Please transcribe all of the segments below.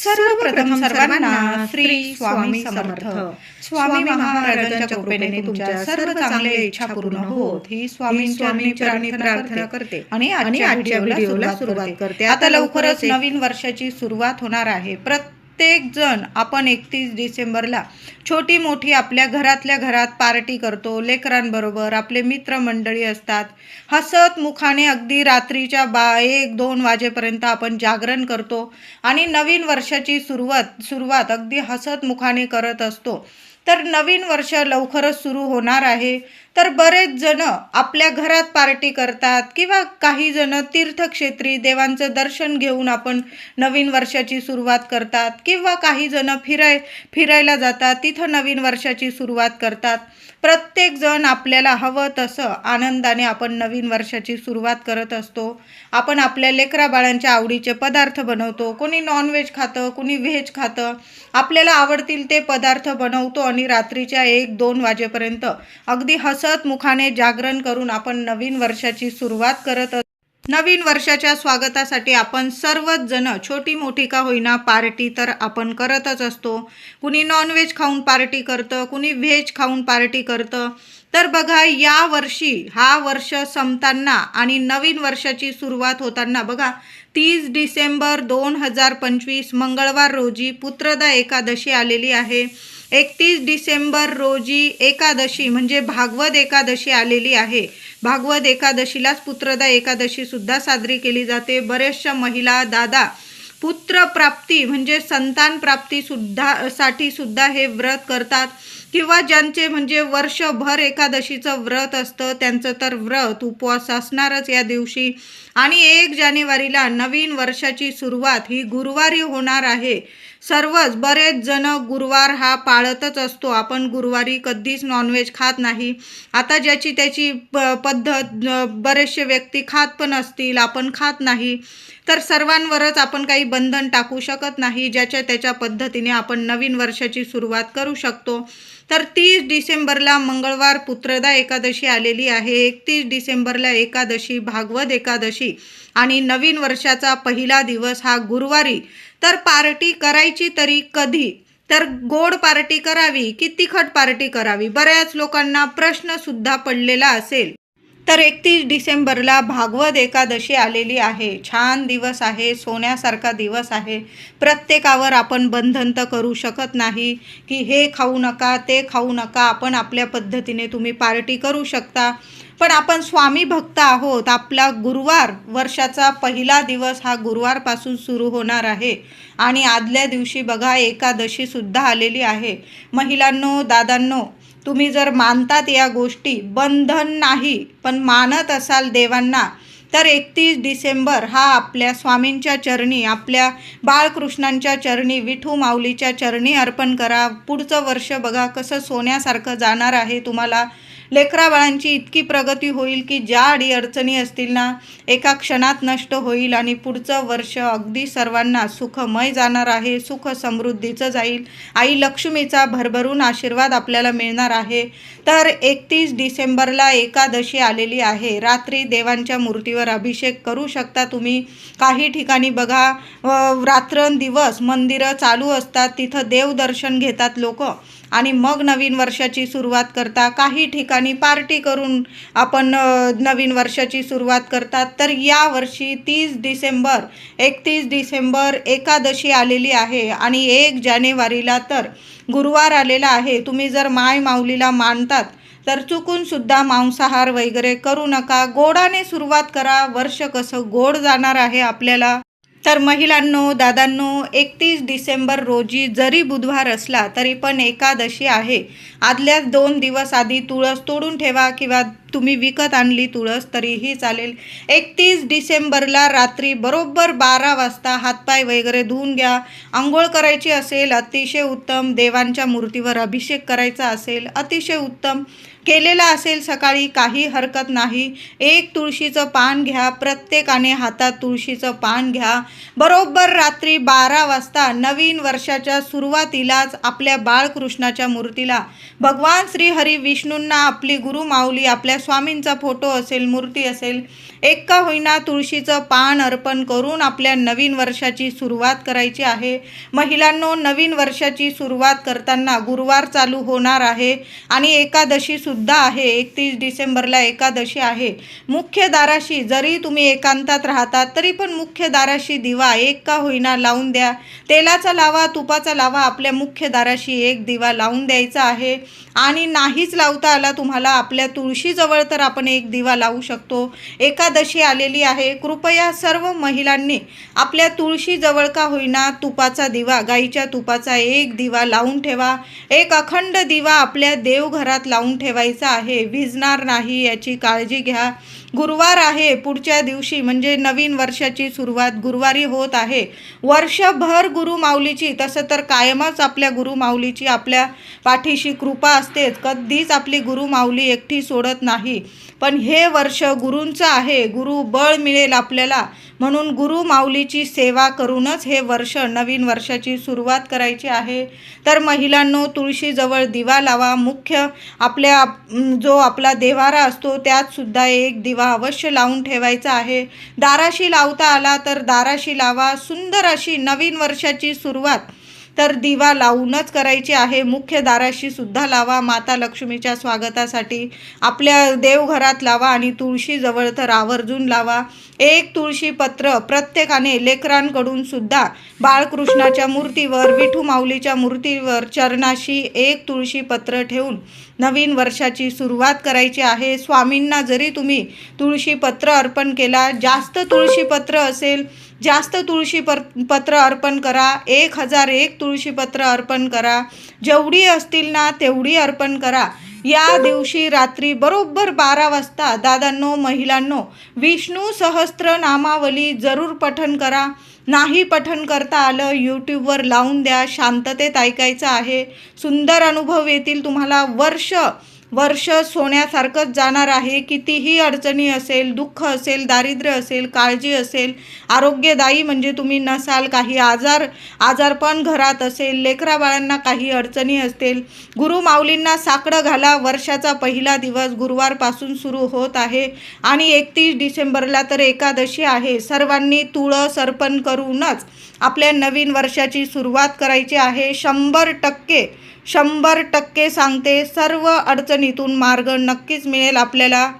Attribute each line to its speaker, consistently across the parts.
Speaker 1: सर्वप्रथम सर्वांना श्री स्वामी समर्थ. स्वामी महाराजांच्या कृपेने तुमच्या सर्व चांगल्या इच्छा पूर्ण होत. ही स्वामी स्वामी चरणी प्रार्थना करते आणि आजच्या व्हिडिओला सुरुवात करते. आता लवकरच नवीन वर्षाची सुरुवात होणार आहे. प्रत्येक जण आपण एकतीस डिसेंबरला छोटी मोठी आपल्या घरातल्या घरात पार्टी करतो लेकरांबरोबर आपले मित्रमंडळी असतात. हसत मुखाने अगदी रात्रीच्या बा एक दोन वाजेपर्यंत आपण जागरण करतो आणि नवीन वर्षाची सुरुवात सुरुवात अगदी हसत मुखाने करत असतो. तर नवीन वर्ष लवकरच सुरू होणार आहे. तर बरेच जण आपल्या घरात पार्टी करतात किंवा काही जण तीर्थक्षेत्री देवांचं दर्शन घेऊन आपण नवीन वर्षाची सुरुवात करतात किंवा काही जण फिराय फिरायला जातात तिथं नवीन वर्षाची सुरुवात करतात. प्रत्येक जण आपल्याला हवं तसं आनंदाने आपण नवीन वर्षाची सुरुवात करत असतो. आपण आपल्या लेकरा बाळांच्या आवडीचे पदार्थ बनवतो. कोणी नॉनव्हेज खातं कोणी व्हेज खातं. आपल्याला आवडतील ते पदार्थ बनवतो आणि रात्रीच्या एक दोन वाजेपर्यंत अगदी हसत मुखाने जागरण करून आपण नवीन वर्षाची सुरुवात करत असतो नवीन वर्षाच्या स्वागतासाठी आपण सर्वच जण छोटी मोठी का होईना पार्टी तर आपण करतच असतो. कुणी नॉनव्हेज खाऊन पार्टी करतं कुणी व्हेज खाऊन पार्टी करतं. तर बघा या वर्षी हा वर्ष संपताना आणि नवीन वर्षाची सुरुवात होताना बघा तीस डिसेंबर दोन हजार पंचवीस मंगळवार रोजी पुत्रदा एकादशी आलेली आहे. एकतीस डिसेंबर रोजी एकादशी म्हणजे भागवत एकादशी आलेली आहे. भागवत एकादशीलाच पुत्रदा एकादशीसुद्धा साजरी केली जाते. बऱ्याचशा महिला दादा पुत्रप्राप्ती म्हणजे संतान प्राप्तीसुद्धा साठी सुद्धा हे व्रत करतात. किंवा ज्यांचे म्हणजे वर्षभर एकादशीचं व्रत असतं त्यांचं तर व्रत उपवास असणारच या दिवशी. आणि एक जानेवारीला नवीन वर्षाची सुरुवात ही गुरुवारी होणार आहे. सर्वच बरेच जण गुरुवार हा पाळतच असतो. आपण गुरुवारी कधीच नॉनव्हेज खात नाही. आता ज्याची त्याची प पद्धत बरेचसे व्यक्ती खात पण असतील आपण खात नाही. तर सर्वांवरच आपण काही बंधन टाकू शकत नाही ज्याच्या त्याच्या पद्धतीने आपण नवीन वर्षाची सुरुवात करू शकतो. तर तीस डिसेंबरला मंगळवार पुत्रदा एकादशी आलेली आहे. एकतीस डिसेंबरला एकादशी भागवत एकादशी आणि नवीन वर्षाचा पहिला दिवस हा गुरुवारी. तर पार्टी करायची तरी कधी? तर गोड पार्टी करावी की तिखट पार्टी करावी? बऱ्याच लोकांना प्रश्नसुद्धा पडलेला असेल. तर एकतीस डिसेंबरला भागवत एकादशी आलेली आहे. छान दिवस आहे सोन्यासारखा दिवस आहे. प्रत्येकावर आपण बंधन तर करू शकत नाही की हे खाऊ नका ते खाऊ नका आपण आपल्या पद्धतीने तुम्ही पार्टी करू शकता. पण आपण स्वामी भक्त आहोत. आपला गुरुवार वर्षाचा पहिला दिवस हा गुरुवारपासून सुरू होणार आहे. आणि आदल्या दिवशी बघा एकादशीसुद्धा आलेली आहे. महिलांनो दादांनो तुम्ही जर मानतात या गोष्टी बंधन नाही पण मानत असाल देवांना तर एकतीस डिसेंबर हा आपल्या स्वामींच्या चरणी आपल्या बाळकृष्णांच्या चरणी विठू माऊलीच्या चरणी अर्पण करा. पुढचं वर्ष बघा कसं सोन्यासारखं जाणार आहे तुम्हाला. लेकराबाळांची इतकी प्रगती होईल की ज्या अडीअडचणी असतील ना एका क्षणात नष्ट होईल आणि पुढचं वर्ष अगदी सर्वांना सुखमय जाणार आहे सुख समृद्धीचं जाईल. आई लक्ष्मीचा भरभरून आशीर्वाद आपल्याला मिळणार आहे. तर एकतीस डिसेंबरला एकादशी आलेली आहे. रात्री देवांच्या मूर्तीवर अभिषेक करू शकता तुम्ही. काही ठिकाणी बघा रात्रंदिवस मंदिरं चालू असतात तिथं देवदर्शन घेतात लोक. आणि मग नवीन वर्षाची सुरुवात करता. काही ठिकाणी पार्टी करून आपण नवीन वर्षाची सुरुवात करतात. तर या वर्षी तीस डिसेंबर एकतीस डिसेंबर एकादशी आलेली आहे आणि एक जानेवारीला तर गुरुवार आलेला आहे. तुम्ही जर माय माऊलीला मानतात तर चुकून सुद्धा मांसाहार वगैरे करू नका. गोडाने सुरुवात करा. वर्ष कसं गोड जाणार आहे आपल्याला. तर महिलांनो दादांनो एकतीस डिसेंबर रोजी जरी बुधवार असला तरी पण एकादशी आहे. आदल्याच दोन दिवस आधी तुळस तोडून ठेवा किंवा तुम्ही विकत आणली तुळस तरीही चालेल. एकतीस डिसेंबरला रात्री बरोबर बारा वाजता हातपाय वगैरे धुवून घ्या. आंघोळ करायची असेल अतिशय उत्तम. देवांच्या मूर्तीवर अभिषेक करायचा असेल अतिशय उत्तम. केलेला असेल सकाळी काही हरकत नाही. एक तुळशीचं पान घ्या प्रत्येकाने हातात तुळशीचं पान घ्या. बरोबर रात्री बारा वाजता नवीन वर्षाच्या सुरुवातीलाच आपल्या बाळकृष्णाच्या मूर्तीला भगवान श्री हरी विष्णूंना आपली गुरु माऊली आपल्या स्वामींचा फोटो असेल मूर्ती असेल एक का होईना तुळशीचं पान अर्पण करून आपल्या नवीन वर्षाची सुरुवात करायची आहे. महिलांनो नवीन वर्षाची सुरुवात करताना गुरुवार चालू होणार आहे आणि एकादशीसुद्धा आहे. एकतीस डिसेंबरला एकादशी आहे. मुख्य दाराशी जरी तुम्ही एकांतात राहतात तरी पण मुख्य दाराशी दिवा एक का होईना लावून द्या. तेलाचा लावा तुपाचा लावा आपल्या मुख्य दाराशी एक दिवा लावून द्यायचा आहे. आणि नाहीच लावता आला तुम्हाला आपल्या तुळशीजवळ तर आपण एक दिवा लावू शकतो. एका एकादशी आलेली आहे. कृपया सर्व महिलांनी आपल्या तुळशीजवळ का होईना तुपाचा दिवा गाईच्या तुपाचा एक दिवा लावून ठेवा. एक अखंड दिवा आपल्या देवघरात लावून ठेवायचा आहे. भिजणार नाही याची काळजी घ्या. गुरुवार आहे पुढच्या दिवशी म्हणजे नवीन वर्षाची सुरुवात गुरुवारी होत आहे. वर्षभर गुरुमाऊलीची तसं तर कायमच आपल्या गुरुमाऊलीची आपल्या पाठीशी कृपा असतेच. कधीच आपली गुरुमाऊली एकटी सोडत नाही. पण हे वर्ष गुरूंचं आहे. गुरु बळ मिळेल आपल्याला. म्हणून गुरु माऊलीची सेवा करूनच हे वर्ष नवीन वर्षाची सुरुवात करायची आहे. तर महिलांनो तुळशीजवळ दिवा लावा. मुख्य आपल्या जो आपला देवारा असतो त्यातसुद्धा एक दिवा अवश्य लावून ठेवायचा आहे. दाराशी लावता आला तर दाराशी लावा. सुंदर अशी नवीन वर्षाची सुरुवात तर दिवा लावूनच करायची आहे. मुख्य दाराशी सुद्धा लावा. माता लक्ष्मीच्या स्वागतासाठी आपल्या देवघरात लावा आणि तुळशीजवळ तर आवर्जून लावा. एक तुळशी पत्र प्रत्येकाने लेकरांकडून सुद्धा बाळकृष्णाच्या मूर्तीवर विठू माऊलीच्या मूर्तीवर चरणाशी एक तुळशी पत्र ठेवून नवीन वर्षाची सुरुवात करायची आहे. स्वामींना जरी तुम्ही तुळशी पत्र अर्पण केला जास्त तुळशी पत्र असेल जास्त तुळशी पर पत्र अर्पण करा. एक हजार एक तुळशीपत्र अर्पण करा. जेवढी असतील ना तेवढी अर्पण करा. या दिवशी रात्री बरोबर बारा वाजता दादांनो महिलांनो विष्णू सहस्त्र नामावली जरूर पठन करा. नाही पठन करता आलं यूट्यूबवर लावून द्या. शांततेत ऐकायचं आहे. सुंदर अनुभव येतील तुम्हाला. वर्ष वर्ष सोन्यासारखंच जाणार आहे. कितीही अडचणी असेल दुःख असेल दारिद्र्य असेल काळजी असेल आरोग्यदायी म्हणजे तुम्ही नसाल काही आजार आजारपण घरात असेल लेकराबाळांना काही अडचणी असतील गुरु माऊलींना साकडं घाला. वर्षाचा पहिला दिवस गुरुवारपासून सुरू होत आहे आणि एकतीस डिसेंबरला तर एकादशी आहे. सर्वांनी तुळस अर्पण करूनच आपल्या नवीन वर्षाची सुरुवात करायची आहे. शंभर टक्के शंभर टक्के सांगते सर्व अडचणीतून मार्ग नक्कीच मिळेल आपल्याला.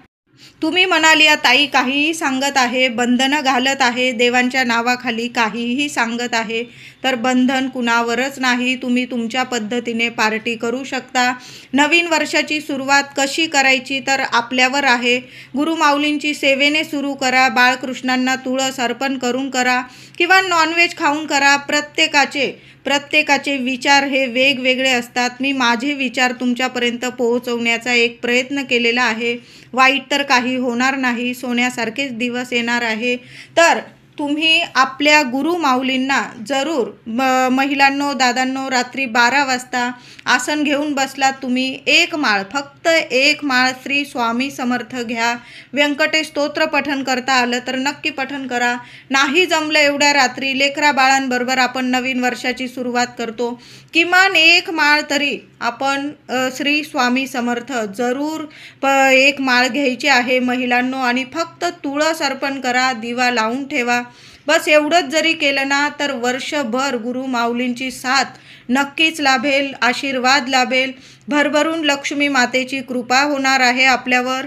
Speaker 1: तुम्ही म्हणाली या ताई काहीही सांगत आहे बंधनं घालत आहे देवांच्या नावाखाली काहीही सांगत आहे. तर बंधन कुणावरच नाही. तुम्ही तुमच्या पद्धतीने पार्टी करू शकता. नवीन वर्षाची सुरुवात कशी करायची तर आपल्यावर आहे. गुरुमाऊलींची सेवेने सुरू करा. बाळकृष्णांना तुळस अर्पण करून करा किंवा नॉनव्हेज खाऊन करा. प्रत्येकाचे प्रत्येकाचे विचार हे वेगवेगळे असतात. मी माझे विचार तुमच्यापर्यंत पोहोचवण्याचा एक प्रयत्न केलेला आहे. वाईट तर काही होणार नाही. सोन्यासारखेच दिवस येणार आहे. तर तुम्ही आपल्या गुरु माऊलींना जरूर म महिलांनो दादांनो रात्री बारा वाजता आसन घेऊन बसलात तुम्ही एक माळ फक्त एक माळ श्री स्वामी समर्थ घ्या. व्यंकटेश स्तोत्र पठण करता आलं तर नक्की पठण करा. नाही जमलं एवढ्या रात्री लेकरा बाळांबरोबर आपण नवीन वर्षाची सुरुवात करतो. किमान एक माळ तरी आपण श्री स्वामी समर्थ जरूर प एक माळ घ्यायची आहे महिलांनो. आणि फक्त तुळस अर्पण करा दिवा लावून ठेवा. बस एवढंच जरी केलं ना तर वर्षभर गुरु माऊलींची साथ नक्कीच लाभेल आशीर्वाद लाभेल. भरभरून लक्ष्मी मातेची कृपा होणार आहे आपल्यावर.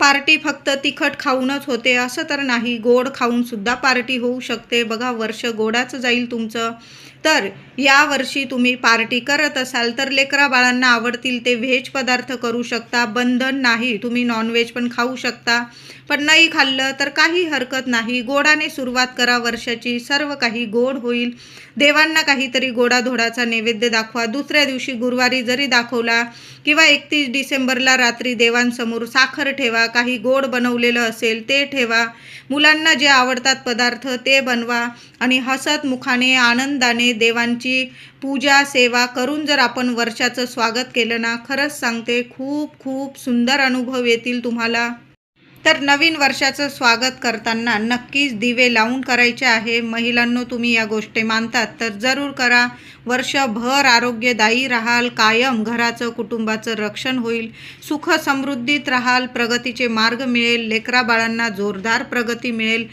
Speaker 1: पार्टी फक्त तिखट खाऊनच होते असं तर नाही. गोड खाऊनसुद्धा पार्टी होऊ शकते. बघा वर्ष गोडाचं जाईल तुमचं. तर यावर्षी तुम्ही पार्टी करत असाल तर लेकरा बाळांना आवडतील ते व्हेज पदार्थ करू शकता. बंधन नाही तुम्ही नॉनव्हेज पण खाऊ शकता. पण नाही खाल्लं तर काही हरकत नाही. गोडाने सुरुवात करा. वर्षाची सर्व काही गोड होईल. देवांना काहीतरी गोडाधोडाचा नैवेद्य दाखवा. दुसऱ्या दिवशी गुरुवारी जरी दाखवला किंवा एकतीस डिसेंबरला रात्री देवांसमोर साखर ठेवा काही गोड बनवलेलं असेल ते ठेवा. मुलांना जे आवडतात पदार्थ ते बनवा आणि हसत मुखाने आनंदाने देवांची पूजा सेवा करून जर आपण वर्षाचं स्वागत केलं ना खरंच सांगते खूप खूप सुंदर अनुभव येतील तुम्हाला. तर नवीन वर्षाचं स्वागत करताना नक्कीच दिवे लावून करायचे आहे. महिलांनो तुम्ही या गोष्टी मानतात. तर जरूर करा. वर्षभर आरोग्यदायी राहाल कायम घराचं कुटुंबाचं रक्षण होईल. सुख समृद्धीत राहाल प्रगतीचे मार्ग मिळेल. लेकरा बाळांना जोरदार प्रगती मिळेल.